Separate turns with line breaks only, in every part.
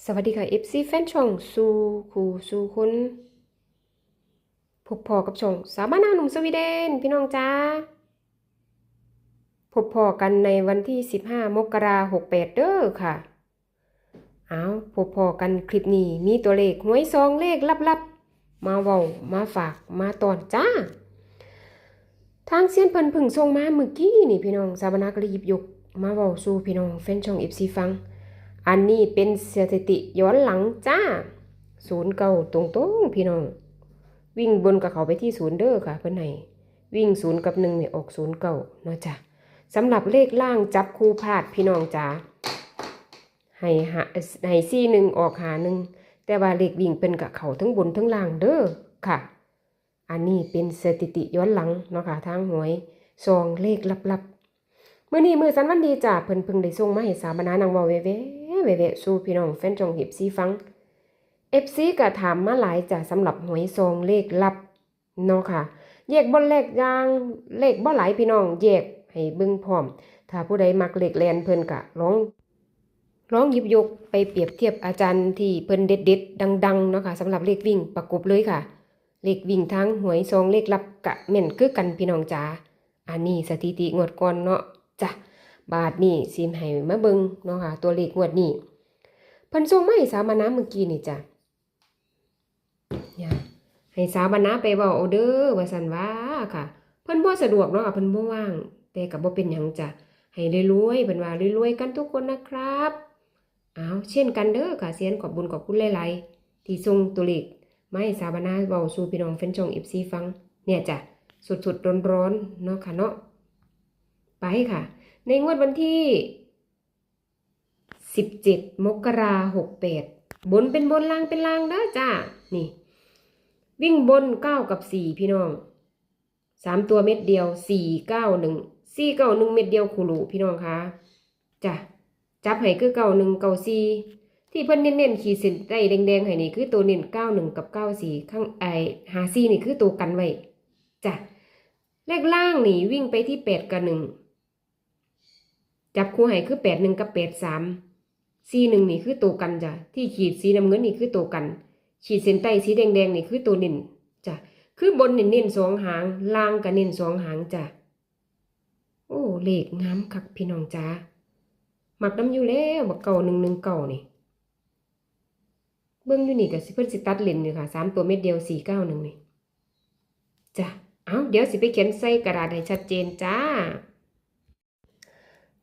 สวัสดีค่ะ FC แฟนช่องสู่คู่สู่คนพบพอกับช่องสาวบ้านาหนุ่มสวีเดน พี่น้องจ้าพบพอกันในวันที่ 15 มกราคม68เด้อค่ะ เอาพบพอกันคลิปนี้มีตัวเลขหวยซองเลขลับๆ มาเว้ามาฝากมาตอนจ้า ทางเซียนเพิ่นพึ่งส่งมาเมื่อกี้นี่พี่น้องสาบานนาก็เลยหยิบยกมาเว้าสู่พี่น้องแฟนช่อง FC ฟัง อันนี้เป็นสถิติย้อนหลังจ้าศูนย์เก้าตรงตรงๆพี่น้อง วิ่งบนกับเขาไปที่ศูนย์เด้อค่ะเพื่อนไหนวิ่งศูนย์กับหนึ่งเนี่ยออกศูนย์เก้าเนาะจ้ะสำหรับเลขล่างจับคู่พลาดพี่น้องจ้าให้หาให้ซี่หนึ่งออกหาหนึ่งแต่ว่าเลขวิ่งเป็นกับเขาทั้งบนทั้งล่างเด้อค่ะ อันนี้เป็นสถิติย้อนหลังเนาะค่ะทางหวยซองเลขลับๆมื่อนี้มือสันวันดีจ้าเพิ่นเพิ่งได้ส่งมาให้สาบานานางเว้าเว่ ๆเว่ๆสู่พี่น้องแฟนจองเห็บซีฟัง FC ก็ถามมาหลายจ้ะสำหรับหวยซองเลขลับเนาะค่ะแยกบ่เลขยางเลขบ่หลายพี่น้องแยกให้เบิ่งพร้อม ถ้าผู้ใดมักเลขแลนเพิ่นก็ลองลองหยิบยกไปเปรียบเทียบอาจารย์ที่เพิ่นเด็ดๆดังๆเนาะค่ะสำหรับเลขวิ่งประกบเลยค่ะ เลขวิ่งทั้งหวยซองเลขลับกะแม่นคือกันพี่น้องจ๋าอันนี้สถิติงวดก่อนเนาะจ้ะ บาทนี่ซิมให้มาเบิงเนาะค่ะ ตัวเลขงวดนี้เพิ่นส่งไมาให้สาวมานะเมื่อกี้นี่จ้ะเนี่ยให้สาวมานะไปเว้าเอาเด้อว่าซั่นว่าค่ะ เพิ่นบ่สะดวกเนาะค่ะเพิ่นบ่ว่างแต่ก็บ่เป็นหยังจ้ะให้รวยๆเพิ่นว่ารวยๆกันทุกคนนะครับอ้าวเช่นกันเด้อค่ะเซียนขอบบุญขอบคุณหลายๆที่ส่งตัวเลขมาให้สาวมานะเว้าสู่พี่น้องแฟนช่อง FC ฟัง เนี่ยจ้ะสดๆร้อนๆเนาะค่ะเนาะไปค่ะ ในงวดวันที่ 17 มกราหกแปดบนเป็นบนล่างเป็นล่างนะจ้า นี่ วิ่งบน9กับ4พี่น้อง3ตัวเม็ดเดียว4 9 1 4 9 1เม็ดเดียวคูรูพี่น้องคะจ้ะจับให้คือ9 1 9 4ที่เพิ่นเน้นๆขีดเส้นใต้แดงๆให้นี่คือตัวเน้น9 1กับ9 4ข้างไอหา4นี่คือตัวกันไว้จ้ะเลขล่างนี่วิ่งไปที่8กับ1 จับคู่ให้คือแปดหนึ่งกับแปดสามสีหนึ่งนี่คือตัวกันจ้ะที่ขีดสีน้ำเงินนี่คือตัวกัน ขีดเส้นใต้สีแดงๆนี่คือตัวเน้นจ้ะคือบนเน้นเน้นสองหางล่างก็เน้นสองหางจ้ะโอ้เลขงามคักพี่น้องจ้าหมักน้ำอยู่แล้วบักเก่าหนึ่งหนึ่งเก่านี่เบิ้องอยู่นี่ก็สิเพิ่นสิตัดเลนนี่ค่ะสามตัวเม็ดเดียวสี่เก้าหนึ่งนี่จ้ะเอาเดี๋ยวสิไปเขียนใส่กระดาษให้ชัดเจนจ้า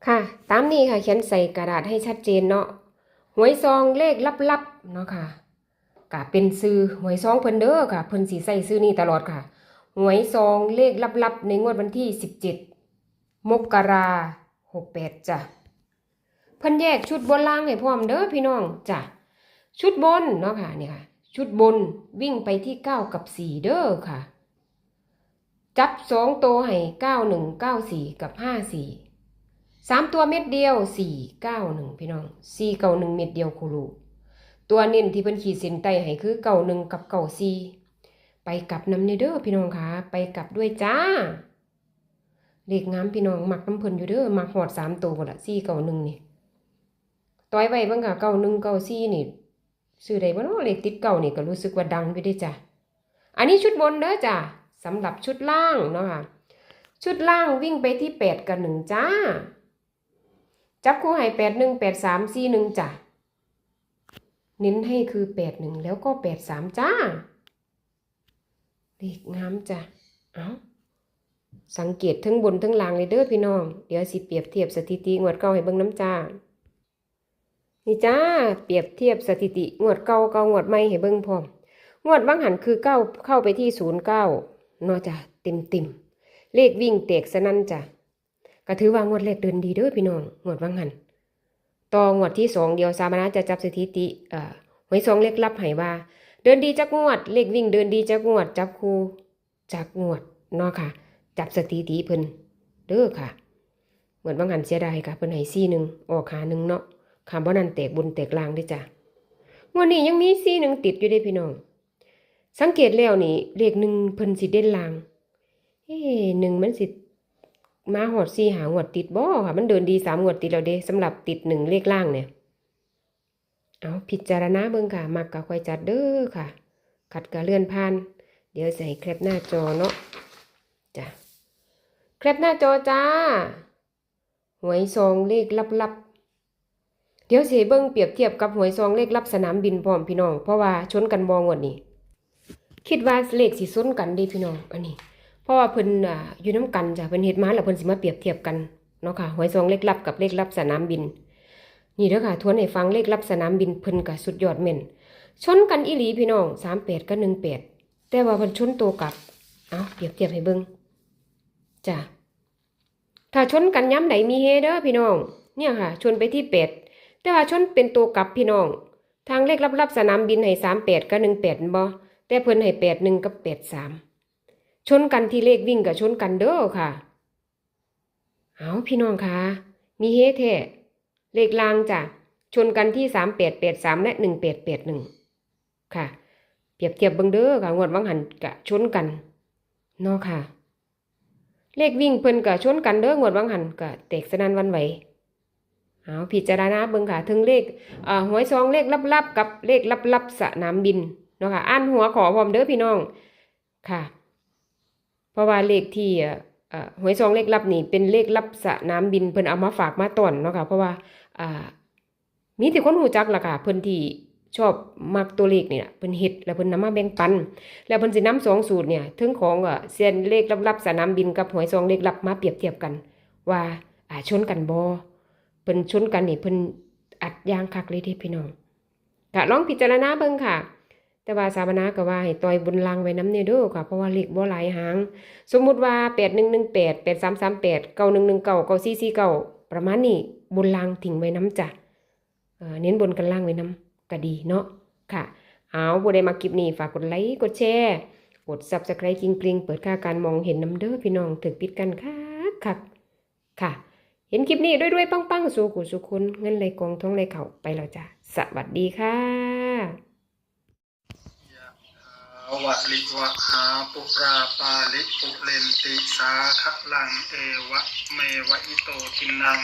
ค่ะ ตามนี้ค่ะ เขียนใส่กระดาษให้ชัดเจนเนาะหวยซองเลขลับๆเนาะค่ะก็เป็นซื้อหวยซองเพิ่นเด้อค่ะเพิ่นสิใส่ซื้อนี้ตลอดค่ะหวยซองเลขลับๆ ในงวดวันที่17มกราหกแปดจ้ะเพิ่นแยกชุดบนล่างให้พร้อมเด้อพี่น้องจ้ะชุดบนเนาะค่ะเนี่ยค่ะ ชุดบนวิ่งไปที่9กับ4เด้อค่ะ จับสองตัวให้9 1 9 4กับ5 4ส สามตัวเม็ดเดียวสี่เก้าหนึ่งพี่น้องสี่เก้าหนึ่งเม็ดเดียวคูรูตัวเน้นที่เพิ่นขีดเส้นใต้ให้คือเก้าหนึ่งกับเก้าสี่ไปกลับน้ำเนเด้อพี่น้องคะไปกลับด้วยจ้าเลขงามพี่น้องมักน้ำเพิ่นอยู่เด้อมักหอดสามตัวหมดละสี่เก้าหนึ่งนี่ต่อยไว้บ้างค่ะเก้าหนึ่งเก้าสี่นี่ซื้อได้บ่เนาะเลขติดเก้านี่ก็รู้สึกว่าดังไปได้จ้ะอันนี้ชุดบนเด้อจ้ะสำหรับชุดล่างเนาะค่ะชุดล่างวิ่งไปที่แปดกับหนึ่งจ้า จับคู่ให้แปดหนึ่งแปดสามสี่หนึ่งจ้ะเน้นให้คือแปดหนึ่งแล้วก็แปดสามจ้าเลขงามจ้ะเอาสังเกตทั้งบนทั้งล่างเลยเด้อพี่น้อง เดี๋ยวสิเปรียบเทียบสถิติงวดเก่าให้เบิ่งน้ำจ้า นี่จ้า เปรียบเทียบสถิติงวดเก่าเก่างวดใหม่ให้เบิ่งพร้อม งวดบางหันคือเก้าเข้าไปที่ศูนย์เก้าเนาะจ้ะเต็มเต็มเลขวิ่งเตกสนั่นจ้ะ ก็ถือว่างวดแรกเดินดีเด้อพี่น้องงวดว่างหันต่องวดที่สองเดียวสามนาจะจับสถิติเอ่อหวยซองเลขลับให้ว่า เดินดีจากงวด เลขวิ่งเดินดีจากงวด จับคู่จากงวดเนาะค่ะ จับสถิติเพิ่นเด้อค่ะงวดว่างหันเสียดายค่ะเพิ่นให้ซี่หนึ่งออกขาหนึ่งเนาะคำว่านันแตกบนแตกล่างด้อจ้ะงวดนี้ยังมีซี่หนึ่งติดอยู่เด้พี่น้องสังเกตแล้วนี่เลขหนึ่งเพิ่นสิเด่นล่างเอ๊ะหนึ่งมันสิ มาหอดซีหางวดติดบ่ค่ะ มันเดินดีสามงวดติดแล้วเด้สำหรับติดหนึ่งเลขล่างเนี่ย เอาพิจารณาเบิ่งค่ะ มักก็ค่อยจัดเด้อค่ะ ขัดก็เลื่อนผ่าน เดี๋ยวใส่แคปหน้าจอเนาะจ้ะแคปหน้าจอจ้าหวยซองเลขลับๆ เดี๋ยวสิให้เบิ่งเปรียบเทียบกับหวยซองเลขลับสนามบินพร้อมพี่น้อง เพราะว่าชนกันบ่งวดนี้ คิดว่าเลขสิชนกันด้พี่น้อง อันนี้ ราะว่าเพิ่นอยู่น้ำกันจ้ะเพิ่นเฮ็ดมาแล้วเพิ่นสิมาเปรียบเทียบกันเนาะค่ะหวยซองเลขลับกับเลขลับสนามบิน นี่เด้อค่ะทวนให้ฟังเลขลับสนามบินเพิ่นก็สุดยอดแม่นชนกันอีหลีพี่น้อง38กับ18แต่ว่าเพิ่นชนตัวกลับเอาเปรียบเทียบให้เบิ่งจ้ะถ้าชนกันย้ำใดมีเฮเด้อพี่น้อง เนี่ยค่ะ ชนไปที่เป็ดแต่ว่าชนเป็นตัวกลับพี่น้อง ทางเลขลับๆสนามบินให้38กับ18แม่นบ่แต่เพิ่นให้81กับ83 ชนกันที่เลขวิ่งกับชนกันเด้อค่ะ เอาพี่น้องคะมีเฮแท้เลขลางจ้ะชนกันที่3883และ1881ค่ะ เปรียบเทียบเบิ่งเด้อค่ะงวดวังหันกะชนกันเนาะค่ะ เลขวิ่งเพิ่นกะชนกันเด้องวดวังหันกะแตกสนันวันไหวเอาพิจารณาเบิ่งค่ะถึงเลขหวยซองเลขลับๆกับเลขลับๆสนามบินเนาะค่ะอ่านหัวขอพร้อมเด้อพี่น้องค่ะ เพราะว่าเลขที่เอ่อเอ่อหวยซองเลขลับนี่เป็นเลขลับสนามบินเพิ่นเอามาฝากมาตอนเนาะค่ะเพราะว่ามีแต่คนหูจักล่ะค่ะเพิ่นที่ชอบมักตัวเลขนี่ล่ะเพิ่นเฮ็ดแล้วเพิ่นนำมาแบ่งปัน แล้วเพิ่นสินำสองสูตรเนี่ยถึงของเซียนเลขลับๆสนามบินกับหวยซองเลขลับมาเปรียบเทียบกัน ว่าอ่าชนกันบ่เพิ่นชนกันนี่เพิ่นอัดยางคักเลยเด้พี่น้องก็ลองพิจารณาเบิ่งค่ะ แต่ว่าสาบนาก็ว่าให้ต่อยบนลังไว้น้ำเนี่ยด้อค่ะ เพราะว่าเหลขบ่หลายหาง สมมุติว่า8118 8338 9119 9449ประมาณนี้บนลังทิ้งไว้น้ำจ้ะเน้นบนกันล่างไว้น้ำก็ดีเนาะค่ะ เอาผู้ใดมาคลิปนี้ฝากกดไลค์กดแชร์กด Subscribe กริงกริงเปิดค่าการมองเห็นน้ำเด้อพี่น้องถึกปิดกันค่ะค่ะค่ะ เห็นคลิปนี้ด้วยด้วยๆปังสู่กุสุคุณเงินไหลกองท้องไหลเข่าไปแล้วจ้ะสวัสดีค่ะ
วะลิวะหาปุราปาลิปุเรนติสาคะลังเอวะเมวะอิโตทินัง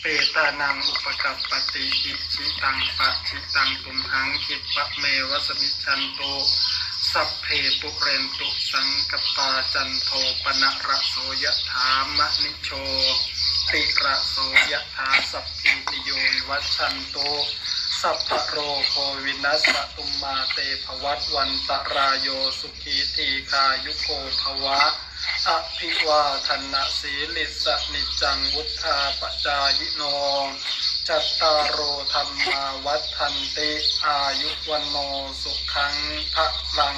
เปตานังอุปกัปปติอิชิตังปะชิตังตุมหังคิปะเมวะสมิจันโตสัพเพปุเรนตุสังกปาจันโทปนะระโสยะถามะนิโชติระโสยะถาสัพพิติโยวัชันโต สัพพโรโควินัสสตุมมาเตภวัตวันตรายโยสุขีทีคายุโกภวะอภิวาทนะสีลิสนิจังวุธาปจายโนจัตตารโอธรรมาวัฏทันติอายุวันโนสุขังพระลัง